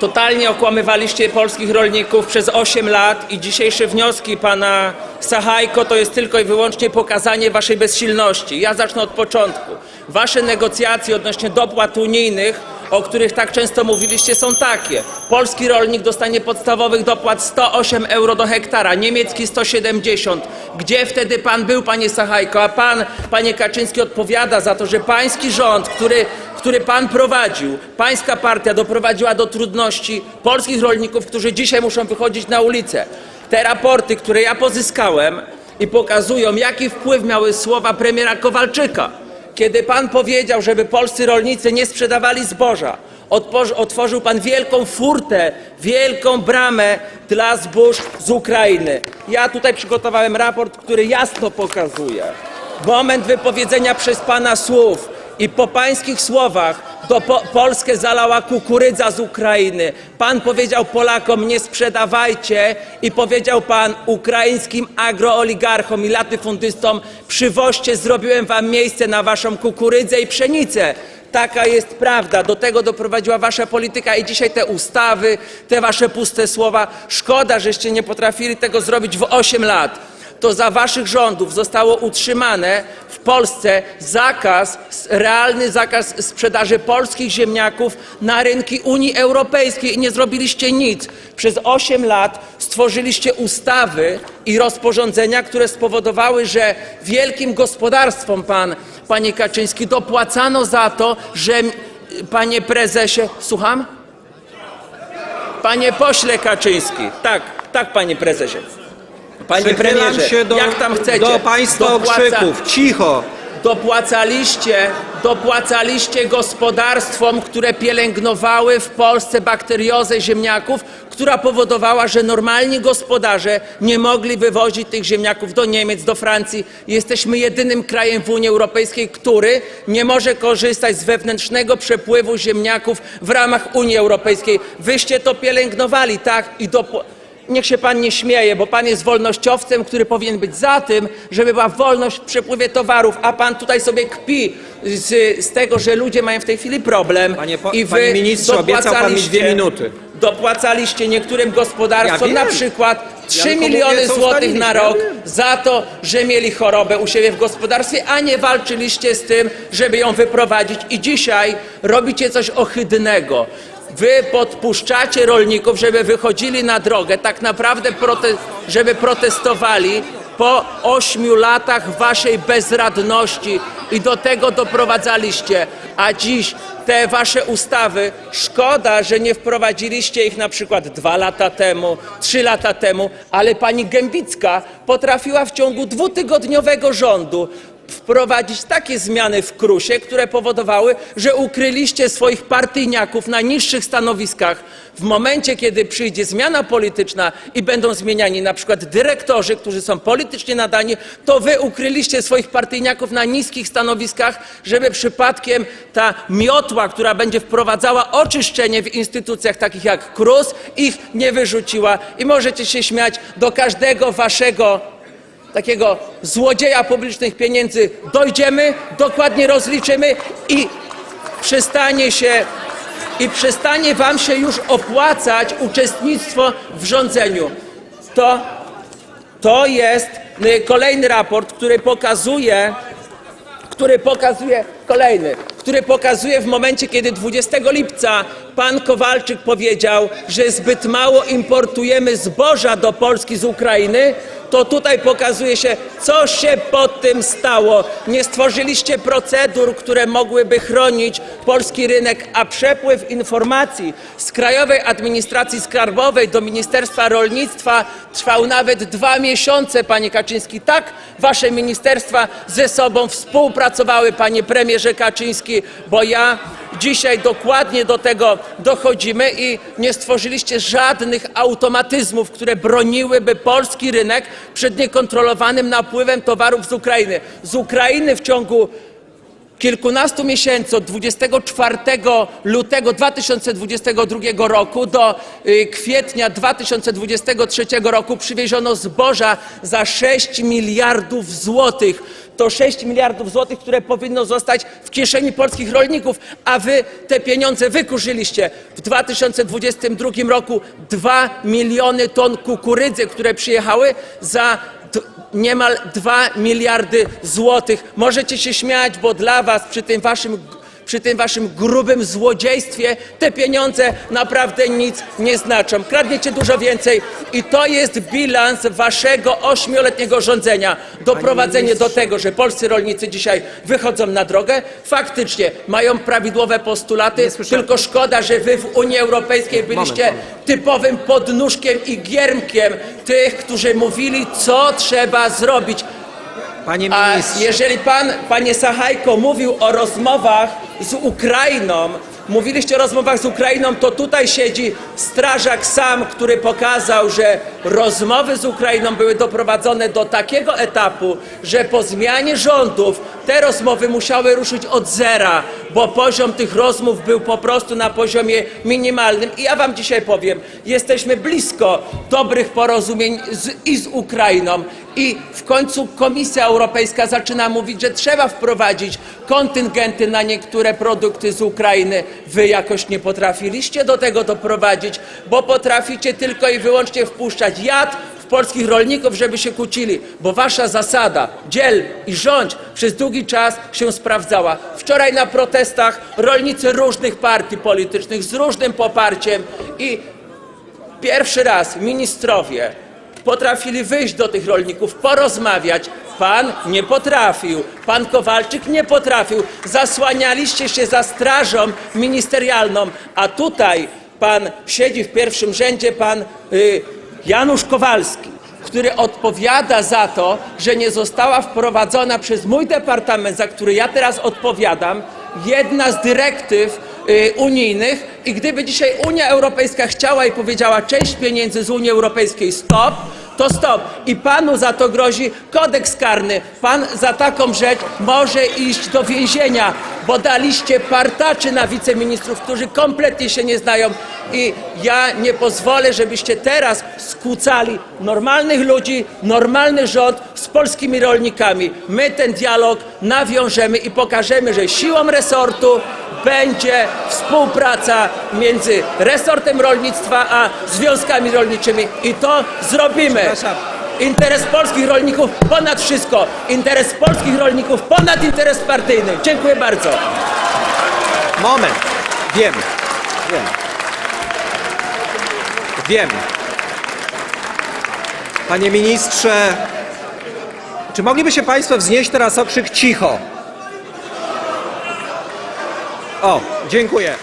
Totalnie okłamywaliście polskich rolników przez 8 lat i dzisiejsze wnioski pana Sachajko to jest tylko i wyłącznie pokazanie waszej bezsilności. Ja zacznę od początku. Wasze negocjacje odnośnie dopłat unijnych, o których tak często mówiliście, są takie. Polski rolnik dostanie podstawowych dopłat 108 euro do hektara, niemiecki 170. Gdzie wtedy pan był, panie Sachajko? A pan, panie Kaczyński, odpowiada za to, że pański rząd, który który pan prowadził, pańska partia doprowadziła do trudności polskich rolników, którzy dzisiaj muszą wychodzić na ulicę. Te raporty, które ja pozyskałem i pokazują, jaki wpływ miały słowa premiera Kowalczyka, kiedy pan powiedział, żeby polscy rolnicy nie sprzedawali zboża. Otworzy, otworzył pan wielką furtę, wielką bramę dla zbóż z Ukrainy. Ja tutaj przygotowałem raport, który jasno pokazuje moment wypowiedzenia przez pana słów i po pańskich słowach do po Polskę zalała kukurydza z Ukrainy. Pan powiedział Polakom nie sprzedawajcie i powiedział pan ukraińskim agrooligarchom i latyfundystom przywoźcie, zrobiłem wam miejsce na waszą kukurydzę i pszenicę. Taka jest prawda. Do tego doprowadziła wasza polityka i dzisiaj te ustawy, te wasze puste słowa. Szkoda, żeście nie potrafili tego zrobić w 8 lat to za waszych rządów zostało utrzymane w Polsce zakaz, realny zakaz sprzedaży polskich ziemniaków na rynki Unii Europejskiej i nie zrobiliście nic. Przez 8 lat stworzyliście ustawy i rozporządzenia, które spowodowały, że wielkim gospodarstwom pan, panie Kaczyński, dopłacano za to, że panie prezesie, słucham? Panie pośle Kaczyński, tak, tak, panie prezesie. Panie Przychylam premierze, się do, jak tam chcecie. do państwa Dopłaca- okrzyków. Cicho. Dopłacaliście, dopłacaliście gospodarstwom, które pielęgnowały w Polsce bakteriozę ziemniaków, która powodowała, że normalni gospodarze nie mogli wywozić tych ziemniaków do Niemiec, do Francji. Jesteśmy jedynym krajem w Unii Europejskiej, który nie może korzystać z wewnętrznego przepływu ziemniaków w ramach Unii Europejskiej. Wyście to pielęgnowali, tak? I dopł- Niech się pan nie śmieje, bo pan jest wolnościowcem, który powinien być za tym, żeby była wolność w przepływie towarów, a pan tutaj sobie kpi z, z tego, że ludzie mają w tej chwili problem. Panie po- I wy panie ministrze, obiecał pan mi dopłacaliście- dwie minuty. Dopłacaliście niektórym gospodarstwom Ja na przykład 3 tylko miliony złotych na rok ja za to, że mieli chorobę u siebie w gospodarstwie, a nie walczyliście z tym, żeby ją wyprowadzić. I dzisiaj robicie coś ohydnego. Wy podpuszczacie rolników, żeby wychodzili na drogę, tak naprawdę, prote- żeby protestowali po ośmiu latach waszej bezradności i do tego doprowadzaliście. A dziś te wasze ustawy, szkoda, że nie wprowadziliście ich na przykład dwa lata temu, trzy lata temu, ale pani Gębicka potrafiła w ciągu dwutygodniowego rządu wprowadzić takie zmiany w Krusie, które powodowały, że ukryliście swoich partyjniaków na niższych stanowiskach. W momencie, kiedy przyjdzie zmiana polityczna i będą zmieniani na przykład dyrektorzy, którzy są politycznie nadani, to wy ukryliście swoich partyjniaków na niskich stanowiskach, żeby przypadkiem ta miotła, która będzie wprowadzała oczyszczenie w instytucjach takich jak KRUS, ich nie wyrzuciła. I możecie się śmiać do każdego waszego takiego złodzieja publicznych pieniędzy dojdziemy, dokładnie rozliczymy i przestanie się i przestanie wam się już opłacać uczestnictwo w rządzeniu. To, to jest y, kolejny raport, który pokazuje, który pokazuje kolejny, który pokazuje w momencie, kiedy 20 lipca pan Kowalczyk powiedział, że zbyt mało importujemy zboża do Polski z Ukrainy, to tutaj pokazuje się, co się pod tym stało. Nie stworzyliście procedur, które mogłyby chronić polski rynek, a przepływ informacji z Krajowej Administracji Skarbowej do Ministerstwa Rolnictwa trwał nawet dwa miesiące, panie Kaczyński. Tak wasze ministerstwa ze sobą współpracowały, panie premierze Kaczyński, bo ja dzisiaj dokładnie do tego dochodzimy i nie stworzyliście żadnych automatyzmów, które broniłyby polski rynek przed niekontrolowanym napływem towarów z Ukrainy. Z Ukrainy w ciągu kilkunastu miesięcy, od 24 lutego 2022 roku do y, kwietnia 2023 roku przywieziono zboża za 6 miliardów złotych. To 6 miliardów złotych, które powinno zostać w kieszeni polskich rolników, a wy te pieniądze wykurzyliście. W 2022 roku 2 miliony ton kukurydzy, które przyjechały za niemal 2 miliardy złotych. Możecie się śmiać, bo dla was przy tym waszym przy tym waszym grubym złodziejstwie te pieniądze naprawdę nic nie znaczą. Kradniecie dużo więcej i to jest bilans waszego ośmioletniego rządzenia. Doprowadzenie do tego, że polscy rolnicy dzisiaj wychodzą na drogę, faktycznie mają prawidłowe postulaty, tylko szkoda, że wy w Unii Europejskiej byliście typowym podnóżkiem i giermkiem tych, którzy mówili, co trzeba zrobić. Panie A ministrze, jeżeli pan, panie Sachajko, mówił o rozmowach z Ukrainą, mówiliście o rozmowach z Ukrainą, to tutaj siedzi strażak sam, który pokazał, że rozmowy z Ukrainą były doprowadzone do takiego etapu, że po zmianie rządów te rozmowy musiały ruszyć od zera, bo poziom tych rozmów był po prostu na poziomie minimalnym. I ja wam dzisiaj powiem, jesteśmy blisko dobrych porozumień z, i z Ukrainą, i w końcu Komisja Europejska zaczyna mówić, że trzeba wprowadzić kontyngenty na niektóre produkty z Ukrainy. Wy jakoś nie potrafiliście do tego doprowadzić, bo potraficie tylko i wyłącznie wpuszczać jad polskich rolników, żeby się kłócili, bo wasza zasada dziel i rządź przez długi czas się sprawdzała. Wczoraj na protestach rolnicy różnych partii politycznych z różnym poparciem i Pierwszy raz ministrowie potrafili wyjść do tych rolników, porozmawiać. Pan nie potrafił, pan Kowalczyk nie potrafił. Zasłanialiście się za strażą ministerialną, a tutaj pan siedzi w pierwszym rzędzie, pan y, Janusz Kowalski, który odpowiada za to, że nie została wprowadzona przez mój departament, za który ja teraz odpowiadam, jedna z dyrektyw y, unijnych i gdyby dzisiaj Unia Europejska chciała i powiedziała część pieniędzy z Unii Europejskiej stop, to stop. I panu za to grozi kodeks karny. Pan za taką rzecz może iść do więzienia, bo daliście partaczy na wiceministrów, którzy kompletnie się nie znają. I ja nie pozwolę, żebyście teraz skłócali normalnych ludzi, normalny rząd z polskimi rolnikami. My ten dialog nawiążemy i pokażemy, że siłą resortu będzie współpraca między resortem rolnictwa a związkami rolniczymi i to zrobimy. Interes polskich rolników ponad wszystko. Interes polskich rolników ponad interes partyjny. Dziękuję bardzo. moment. Wiem. Wiem. Wiem. Panie ministrze, czy mogliby się Państwo wznieść teraz okrzyk cicho? O, dziękuję.